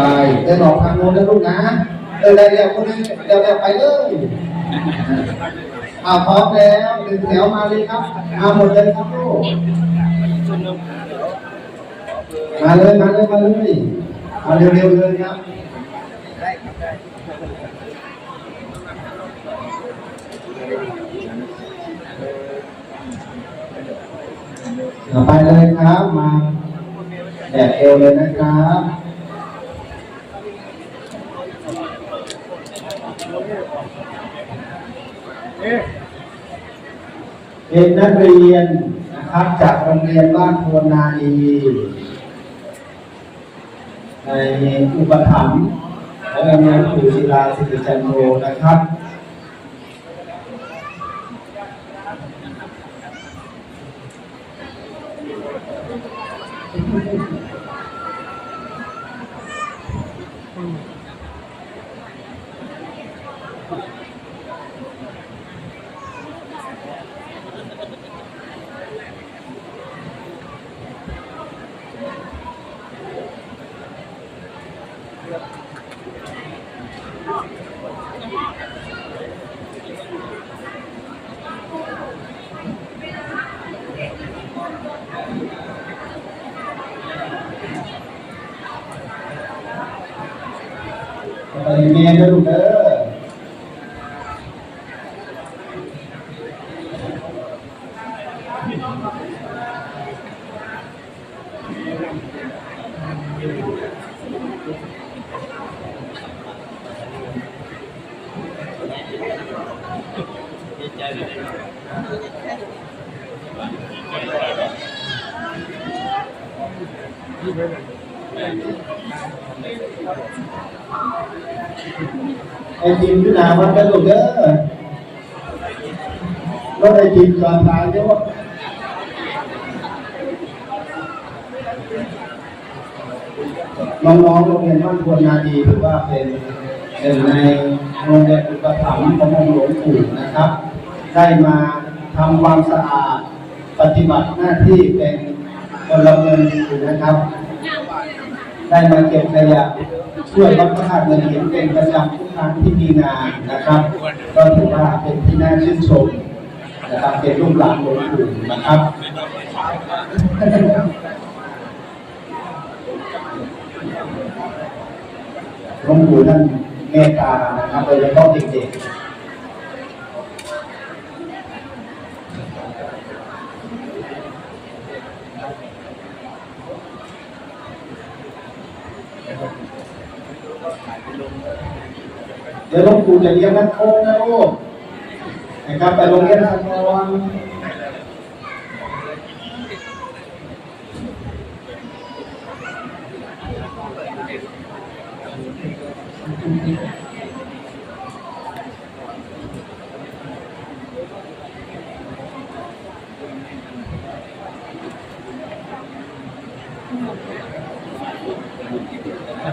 ไปเดินออกทางโน้นนะลูกนะเดินได้เร็วคนนึงเร็วเร็วไปเลยอ่าพร้อมแล้วหนึ่งแถวมาเลยครับมาหมดเลยครับลูกมาเลยมาเลยมาเลยมาเร็วๆเลยครับไปเลยครับมาแดดเอวเลยนะครับ เป็นนักเรียนนะครับจากโรงเรียนบ้านโพนาอีในอุปถัมภ์และโรงเรียนครูศิลาสิริจันโทนะครับ ไปเมียนะลูกเด้อ ไอทีมที่นามันกันลูกเด้อรถไอทีมจอดตายเยอะน้องๆโรงเรียนบ้านควรนาดีถือว่าเป็นหนึ่งในโรงเรียนอุปถัมภ์ขององค์หลวงปู่นะครับ ได้มาทำความสะอาด ปฏิบัติหน้าที่เป็นพลเมืองนะครับ ได้มาเก็บขยะช่วยลดค่าเงินเห็นเป็นประจำทุกครั้งที่มีงานนะครับ ก็ถือว่าเป็นที่น่าชื่นชมนะครับเป็นลูกหลานหลวงปู่นะครับหลวงปู่ท่านเมตตานะครับโดยเฉพาะเด็กๆ เดี๋ยวหลวงปู่จะเลี้ยงนักโทษนะลูกนะครับไปโรงเรียนสังวร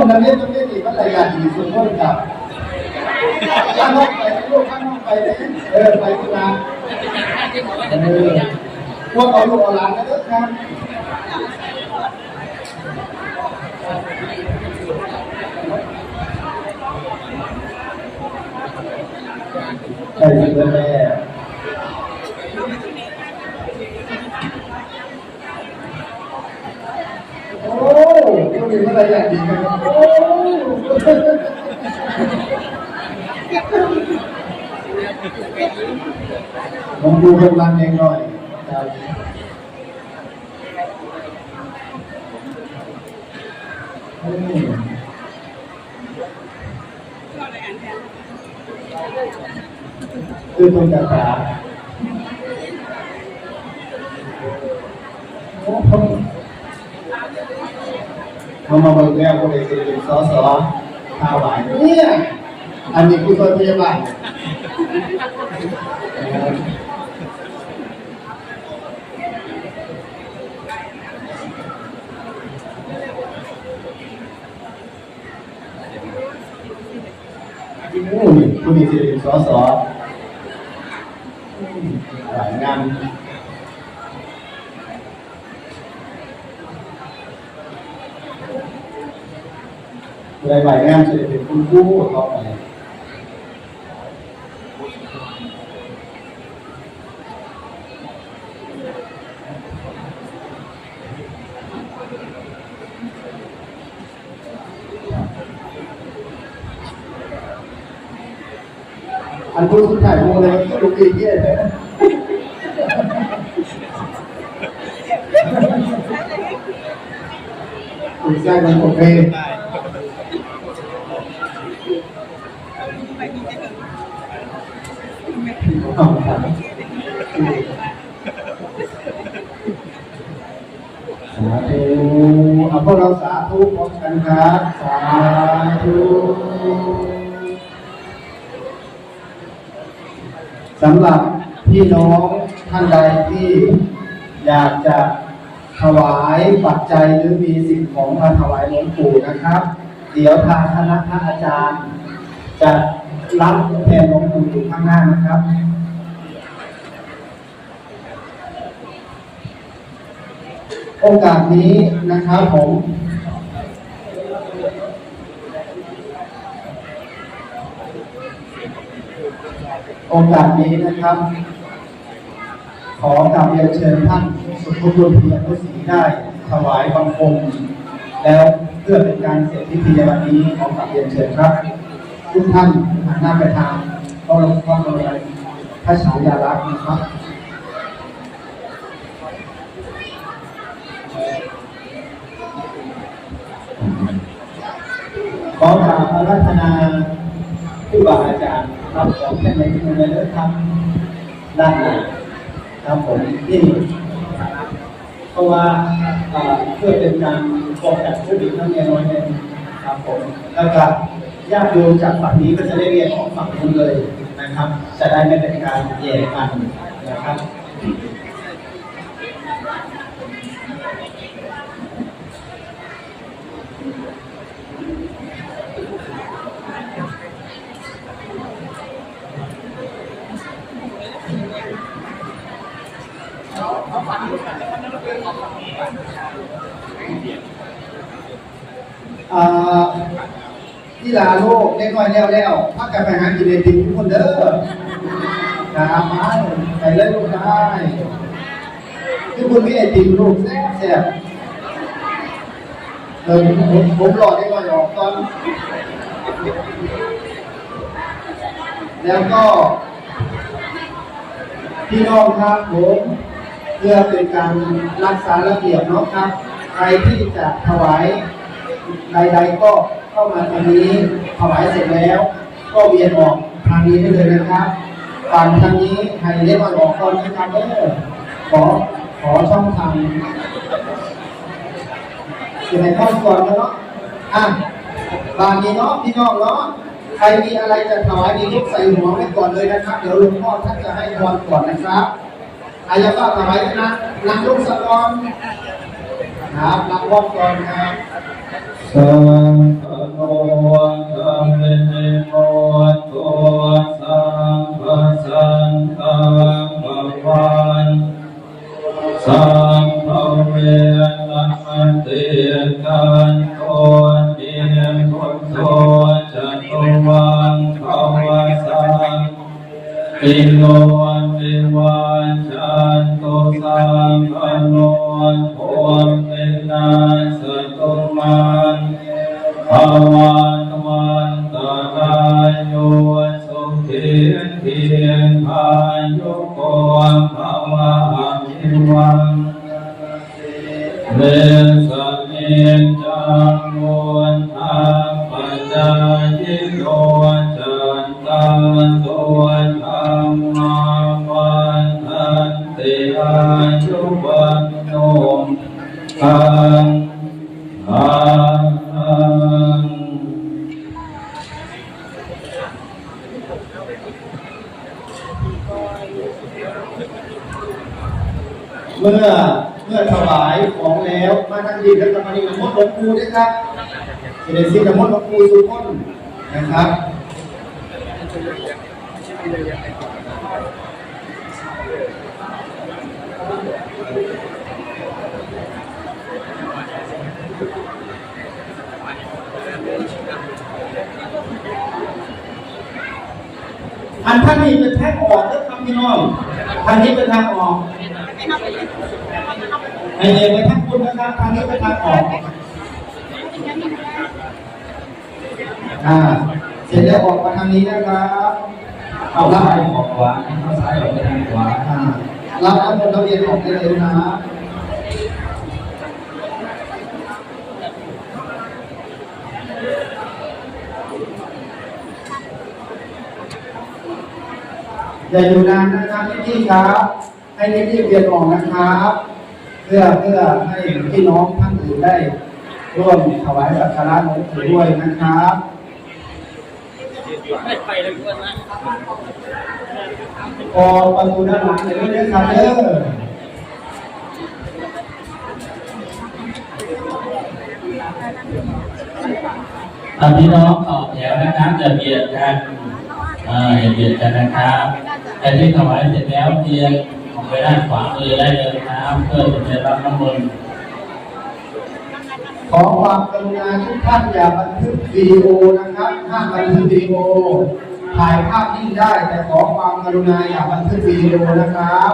งนั้นเล่นต้องเล่นอีกก็ระยะดีสุดต้นกับข้างนอกไปลูกข้างนอกไปเลยเออไปที่ร้านเออพวกเอาลูกเอาหลานกันเถอะครับใช่เพื่อนแม่โอ้ ต้องมีอะไรอย่างดีกันโอ้ผมดูกำลังเองหน่อยครับอืมคือตรงกระถาโอ้โหเขามาเบิ่งแล้วก็เลยเป็นสอสอถวายเนี่ยอันนี้ผู้ช่วยพยาบาลโอ้นี่ผู้นี้สิเป็นสอสอหลายงาน รายใบงานจะได้เป็นคุณครูต่อไปอันพูดสุดท้ายโมเลยก็ลูกอีกเย่เลยคุยใจมันโอเค เอาครับสาธุเอาพ วกเราสาธุพร้อมกันครับสาธุสำหรับพี่น้องท่านใดที่อยากจะถวายปัจจัยหรือมีสิ่งของมาถวายหลวงปู่นะครับ เดี๋ยวทางคณะท่านอาจารย์ จะรับแทนหลวงปู่อยู่ข้างหน้านะครับ โอกาสนี้นะครับผม โอกาสนี้นะครับ ขอกราบเรียนเชิญท่านสุภบุญเพียรพุศรีได้ถวายบังคม แล้วเพื่อเป็นการเสร็จพิธีในวันนี้ขอกราบเรียนเชิญครับ ทุกท่านหันหน้าไปทางก็ลงก็เลยพระฉายาลักษณ์นะครับ ขอกราบอารัธนาผู้บาอาจารย์รับของแค่ไหนที่มันเลยทำด้านหน้าครับผมนี่เพราะว่าเอ่อเพื่อเป็นการป้องกันโควิดทั้งเน้อยเนี่ยครับผมแล้วก็ญาติโยมจากฝั่งนี้ก็จะได้เรียนของฝั่งนู้นเลยนะครับ จะได้ไม่เป็นการแย่กันนะครับ อ่าที่ลาโลกเล็กน้อยแล้วแล้วพักกันไปหากินไอติมทุกคนเด้อตามมาไปเลยลูกได้ทุกคนมีไอติมลูกแซ่บแซ่บเออผมผมรอได้ก่อนออกตอน แล้วก็ พี่น้องครับผม เพื่อเป็นการรักษาระเบียบเนาะครับ ใครที่จะถวายใด ๆ ก็เข้ามาทางนี้ถวายเสร็จแล้ว ก็เวียนออกทางนี้ได้เลยนะครับฝั่งทางนี้ให้เรียกว่าออกก่อนนะครับเออขอขอช่องทางอยู่ในข้อก่อนนะเนาะอะบางนี้เนาะพี่น้องเนาะใครมีอะไรจะถวายดีลุกใส่หัวไว้ก่อนเลยนะครับ เดี๋ยวหลวงพ่อท่านจะให้พรก่อนนะครับ อายาบ้าถวายนะนั่งลุกสะกอนครับรับพรก่อนครับสังฆโนธัมเมโมโตสังฆสังฆปวันสังฆเวนะเตกันโตเดียมุตโตจตุวังภวสังปิโน นตุสังฆโนโภวินาสตุมันภาวันวันตรายโยสุขิเทียนพายุโกภาวะอิวังเมสเมจังมุนอาปัญญายิโย เมื่อเมื่อถวายของแล้วมาทันทีแล้วจะมาดีมดหลวงปู่ด้วยครับเดซิกมดหลวงปู่สุพจน์นะครับ อันท่านนี้เป็นแทางออกนะครับพี่น้องท่านนี้เป็นทางออกไอเดียไปทางคุณนะครับทางนี้เป็นทางออกอ่าเสร็จแล้วออกมาทางนี้นะครับเข้าซ้ายออกขวาเข้าซ้ายออกไปทางขวาอ่ารับน้ำมนต์ทะเบียนออกได้เลยนะ อย่าอยู่นานนะครับพี่ๆครับ ให้รีบๆเรียนออกนะครับ เพื่อเพื่อให้พี่น้องท่านอื่นได้ร่วมถวายสักการะหลวงปู่ด้วยนะครับพอประตูด้านหลังเลยด้วยนะครับเด้อตอนนี้น้องต่อแถวนะครับจะเบียดกันเอ่ออย่าเบียดกันนะครับ แต่ที่ถวายเสร็จแล้วเทียนของไปด้านขวามือได้เลยนะครับเพื่อจะได้รับน้ำมนต์ขอความกรุณาทุกท่านอย่าบันทึกวีดีโอนะครับห้ามบันทึกวีดีโอถ่ายภาพนิ่งได้ แต่ขอความกรุณาอย่าบันทึกวีดีโอนะครับ